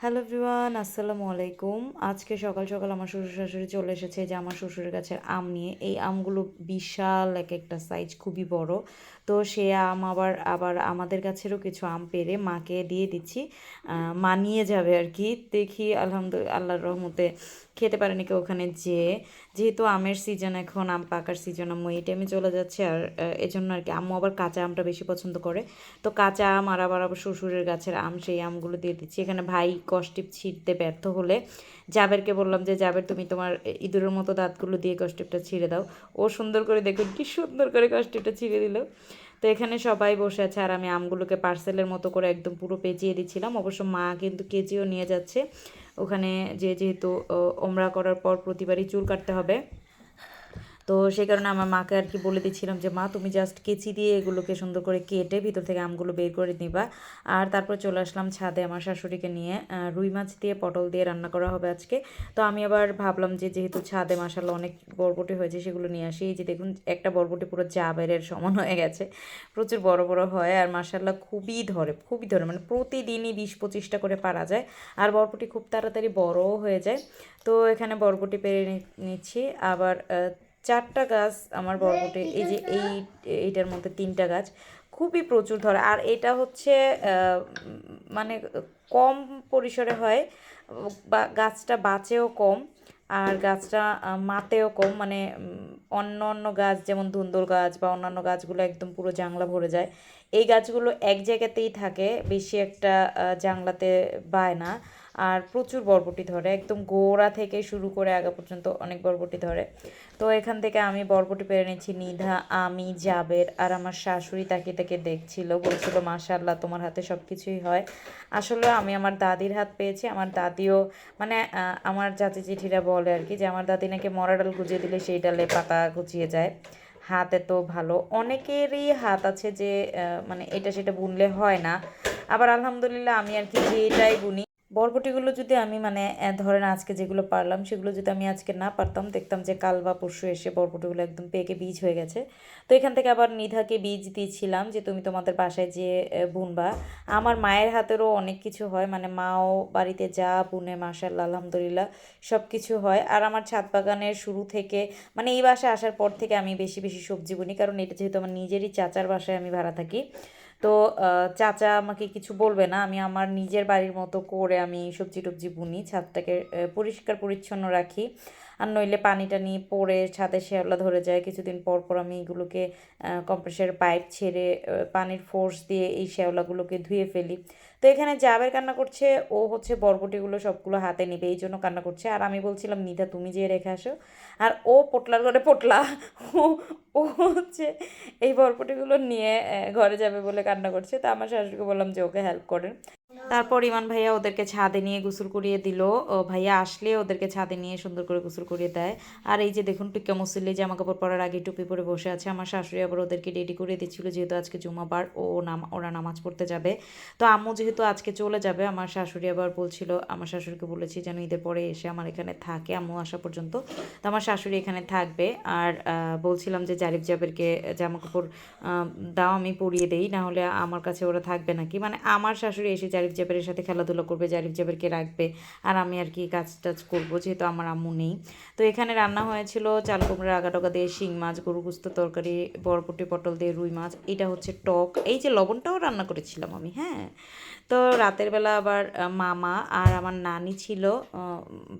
Hello everyone আসসালামু আলাইকুম। আজকে সকাল সকাল আমার শ্বশুর শাশুড়ি চলে এসেছে যে আমার শ্বশুরের কাছে আম নিয়ে। এই আমগুলো বিশাল এক একটা সাইজ খুবই বড়। তো সে আম আবার আবার আমাদের গাছেরও কিছু আম পেরে মাকে দিয়ে দিচ্ছি। মানিয়ে যাবে আর কি দেখি আলহামদুলিল্লাহ আল্লাহর রহমতে খেতে পারেনি কেউ ওখানে যেয়ে। যেহেতু আমের সিজন এখন, আম পাকার সিজন আম্মু এই টাইমে চলে যাচ্ছে আর এজন্য আর কি আম্মু আবার কাঁচা আমটা বেশি পছন্দ করে। তো কাঁচা আম আর আবার আবার শ্বশুরের গাছের আম, সেই আমগুলো দিয়ে দিচ্ছি। এখানে ভাই কষ্টিপ ছিঁড়তে ব্যর্থ হলে জাবেরকে বললাম যে, জাবের, তুমি তোমার ইঁদুরের মতো দাঁতগুলো দিয়ে কষ্টিপটা ছিঁড়ে দাও। ও সুন্দর করে দেখুন কি সুন্দর করে কষ্টিপটা ছিঁড়ে দিল। তো এখানে সবাই বসে আছে আর আমি আমগুলোকে পার্সেলের মতো করে একদম পুরো পেঁচিয়ে দিচ্ছিলাম। অবশ্য মা কিন্তু কেজিও নিয়ে যাচ্ছে। ওখানে যে যেহেতু ওমরা করার পর প্রতিবারই চুল কাটতে হবে। তো সেই কারণে আমার মাকে আর কি বলে দিচ্ছিলাম যে, মা, তুমি জাস্ট কেচি দিয়ে এগুলোকে সুন্দর করে কেটে ভিতর থেকে আমগুলো বের করে নিবা। আর তারপর চলে আসলাম ছাদে আমার শাশুড়িকে নিয়ে। রুই মাছ দিয়ে, পটল দিয়ে রান্না করা হবে আজকে। তো আমি আবার ভাবলাম যে, যেহেতু ছাদে মাসাল্লাহ অনেক বরবটি হয়েছে, সেগুলো নিয়ে আসি। এই যে দেখুন, একটা বরবটি পুরো জাবেরের সমান হয়ে গেছে। প্রচুর বড় বড় হয় আর মাসাল্লাহ খুবই ধরে খুবই ধরে। মানে প্রতিদিনই বিশ পঁচিশটা করে পারা যায়। আর বরবটি খুব তাড়াতাড়ি বড়ও হয়ে যায়। তো এখানে বরবটি পেরে নিচ্ছি। আবার চারটা গাছ আমার বরবটে এই যে এই এইটার মধ্যে তিনটা গাছ। খুবই প্রচুর ধরে। আর এটা হচ্ছে মানে কম পরিসরে হয় বা গাছটা বাঁচেও কম আর গাছটা মাতেও কম। মানে অন্য অন্য গাছ যেমন ধুন্দুল গাছ বা অন্যান্য গাছগুলো একদম পুরো জাংলা ভরে যায়। এই গাছগুলো এক জায়গাতেই থাকে বেশি একটা জাংলাতে বায় না। আর প্রচুর বরবটি ধরে, একদম গোড়া থেকে শুরু করে আগা পর্যন্ত অনেক বরবটি ধরে। তো এখান থেকে আমি বরবটি পেরে নিচ্ছি নিধা, আমি, জাবের আর আমার শাশুড়ি তাকে তাকে দেখছিল, বলছিল মাশাল্লাহ তোমার হাতে সব কিছুই হয়। আসলে আমি আমার দাদির হাত পেয়েছি, আমার দাদিও মানে আমার চাচি চিঠিরা বলে আর কি যে, আমার দাদি নাকি মরা ডাল গুজিয়ে দিলে সেই ডালে পাতা গুছিয়ে যায়। হাত এত ভালো, অনেকেরই হাত আছে যে মানে এটা সেটা বুনলে হয় না। আবার আলহামদুলিল্লাহ আমি আর কি যেটাই বুনি বরবটিগুলো যদি আমি মানে ধরেন আজকে যেগুলো পারলাম, সেগুলো যদি আমি আজকে না পারতাম, দেখতাম যে কাল বা পরশু এসে বরবটিগুলো একদম পেকে বীজ হয়ে গেছে। তো এখান থেকে আবার নিধাকে বীজ দিয়েছিলাম যে, তুমি তোমাদের বাসায় যে বুনবা। আমার মায়ের হাতেরও অনেক কিছু হয় মানে মাও বাড়িতে যা বুনে মাশাল্লাহ আলহামদুলিল্লাহ সব কিছু হয়। আর আমার ছাদ বাগানের শুরু থেকে মানে এই বাসায় আসার পর থেকে আমি বেশি বেশি সবজি বুনি, কারণ এটা যেহেতু আমার নিজেরই চাচার বাসায় আমি ভাড়া থাকি। তো চাচা আমাকে কিছু বলবে না? আমি আমার নিজের বাড়ির মতো করে আমি সবজি টবজি বুনি, ছাদটাকে পরিষ্কার পরিচ্ছন্ন রাখি। আর নইলে পানি টানি পড়ে ছাদে শ্যাওলা ধরে যায়। কিছুদিন পর পর আমি এগুলোকে কম্প্রেসার পাইপ ছেড়ে পানির ফোর্স দিয়ে এই শ্যাওলাগুলোকে ধুয়ে ফেলি। তো এখানে জাবের কান্না করছে, ও হচ্ছে বরবটিগুলো সবগুলো হাতে নেবে, এই জন্য কান্না করছে। আর আমি বলছিলাম, নিধা, তুমি যেয়ে রেখে আসো। আর ও পোটলার ঘরে পোটলা, ও হচ্ছে এই বরবটিগুলো নিয়ে ঘরে যাবে বলে কান্না করছে। তো আমার শাশুড়িকে বললাম যে, ওকে হেল্প করেন। তারপর ইমান ভাইয়া ওদেরকে ছাদে নিয়ে গোসল করিয়ে দিল। ও ভাইয়া আসলে ওদেরকে ছাদে নিয়ে সুন্দর করে গোসল করিয়ে দেয়। আর এই যে দেখুন টিকা মুসল্লি জামা কাপড় পরার আগে টুপি পরে বসে আছে। আমার শাশুড়ি আবার ওদেরকে রেডি করে দিচ্ছিল, যেহেতু আজকে জুমাবার, ও নাম, ওরা নামাজ পড়তে যাবে। তো আম্মু যেহেতু আজকে চলে যাবে, আমার শাশুড়ি আবার বলছিল, আমার শাশুড়িকে বলেছি যেন ঈদের পরে এসে আমার এখানে থাকে, আম্মু আসা পর্যন্ত। তো আমার শাশুড়ি এখানে থাকবে। আর বলছিলাম যে জারিফ জাবেরকে জামা কাপড় দাও আমি পরিয়ে দেই, না হলে আমার কাছে ওরা থাকবে নাকি? মানে আমার শাশুড়ি এসে জারিফ জাবেরের সাথে খেলাধুলা করবে, জারিফ জাবেরকে রাখবে। আর আমি আর কি কাজ টাজ করব, যেহেতু আমার আম্মু নেই। তো এখানে রান্না হয়েছিল চাল কুমড়ার আগা টগা দিয়ে শিং মাছ গরু গুস্ত তরকারি বরপটি পটল দিয়ে রুই মাছ, এটা হচ্ছে টক। এই যে লবণটাও রান্না করেছিলাম আমি হ্যাঁ। তো রাতের বেলা আবার মামা আর আমার নানি ছিল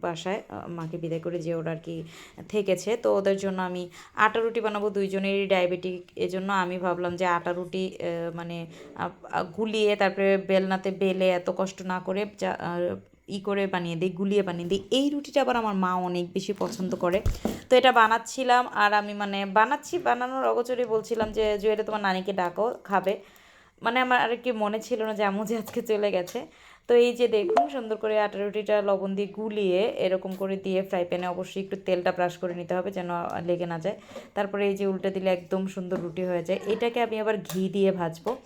বাসায় মাকে বিদায় করে যে ওরা আর কি থেকেছে। তো ওদের জন্য আমি আটা রুটি বানাবো দুইজনেরই ডায়াবেটিক, এজন্য আমি ভাবলাম যে আটা রুটি মানে গুলিয়ে তারপরে বেলনাতে বেলে এত কষ্ট না করে যা- ই করে বানিয়ে দিই, গুলিয়ে বানিয়ে দিই, এই রুটিটা আবার আমার মা অনেক বেশি পছন্দ করে। তো এটা বানাচ্ছিলাম আর আমি মানে বানাচ্ছি, বানানোর অগোচরে বলছিলাম যে জুয়েলে তোমার নানিকে ডাকো, খাবে। মানে আমার আর কি মনে ছিল না যে আম্মু যে আজকে চলে গেছে। তো এই যে দেখুন, সুন্দর করে আটা রুটিটা লবণ দিয়ে গুলিয়ে এরকম করে দিয়ে ফ্রাই প্যানে অবশ্যই একটু তেলটা ব্রাশ করে নিতে হবে যেন লেগে না যায়। তারপরে এই যে উল্টে দিলে একদম সুন্দর রুটি হয়ে যায়। এটাকে আমি আবার ঘি দিয়ে ভাজবো।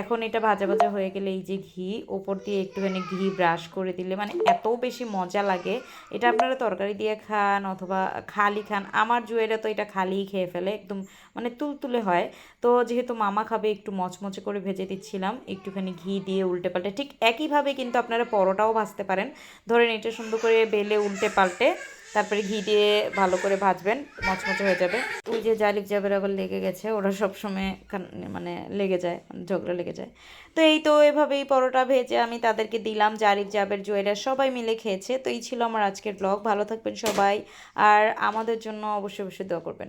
এখন এটা ভাজা ভাজা হয়ে গেলে এই যে ঘি, ওপর দিয়ে একটুখানি ঘি ব্রাশ করে দিলে মানে এত বেশি মজা লাগে। এটা আপনারা তরকারি দিয়ে খান অথবা খালি খান, আমার জুয়েরা তো এটা খালিই খেয়ে ফেলে, একদম মানে তুলতুলে হয়। তো যেহেতু মামা খাবে, একটু মচমচে করে ভেজে দিচ্ছিলাম, একটুখানি ঘি দিয়ে উল্টে পাল্টে ঠিক একইভাবে কিন্তু আপনারা পরোটাও ভাজতে পারেন। ধরেন এটা সুন্দর করে বেলে উল্টে পাল্টে তারপরে ঘি দিয়ে ভালো করে ভাজবেন, মচমচে হয়ে যাবে। ওই যে জালিক জাবের আবার লেগে গেছে, ওরা সবসময় সময় মানে লেগে যায় মানে ঝগড়া লেগে যায়। তো এই তো এভাবেই পরোটা ভেজে আমি তাদেরকে দিলাম জারিফ জাবের জুয়েলার সবাই মিলে খেয়েছে। তো এই ছিল আমার আজকের ব্লগ, ভালো থাকবেন সবাই। আর আমাদের জন্য অবশ্যই অবশ্যই দোয়া করবেন।